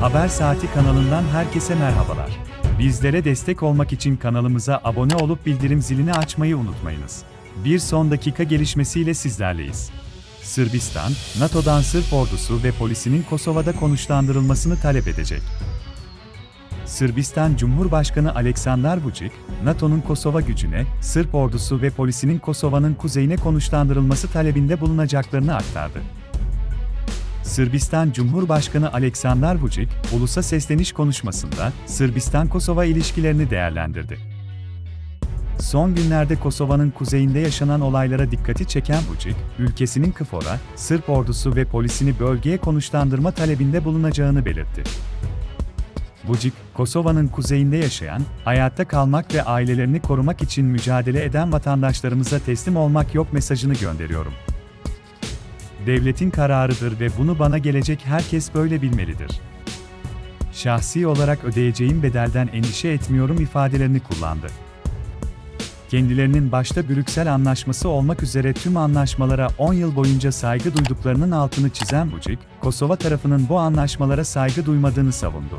Haber Saati kanalından herkese merhabalar. Bizlere destek olmak için kanalımıza abone olup bildirim zilini açmayı unutmayınız. Bir son dakika gelişmesiyle sizlerleyiz. Sırbistan, NATO'dan Sırp ordusu ve polisinin Kosova'da konuşlandırılmasını talep edecek. Sırbistan Cumhurbaşkanı Aleksandar Vučić, NATO'nun Kosova gücüne, Sırp ordusu ve polisinin Kosova'nın kuzeyine konuşlandırılması talebinde bulunacaklarını aktardı. Sırbistan Cumhurbaşkanı Aleksandar Vučić, ulusa sesleniş konuşmasında Sırbistan-Kosova ilişkilerini değerlendirdi. Son günlerde Kosova'nın kuzeyinde yaşanan olaylara dikkati çeken Vučić, ülkesinin KFOR'a, Sırp ordusu ve polisini bölgeye konuşlandırma talebinde bulunacağını belirtti. Vučić, Kosova'nın kuzeyinde yaşayan, hayatta kalmak ve ailelerini korumak için mücadele eden vatandaşlarımıza teslim olmak yok mesajını gönderiyorum. Devletin kararıdır ve bunu bana gelecek herkes böyle bilmelidir. Şahsi olarak ödeyeceğim bedelden endişe etmiyorum ifadelerini kullandı. Kendilerinin başta Brüksel Anlaşması olmak üzere tüm anlaşmalara 10 yıl boyunca saygı duyduklarının altını çizen Vučić, Kosova tarafının bu anlaşmalara saygı duymadığını savundu.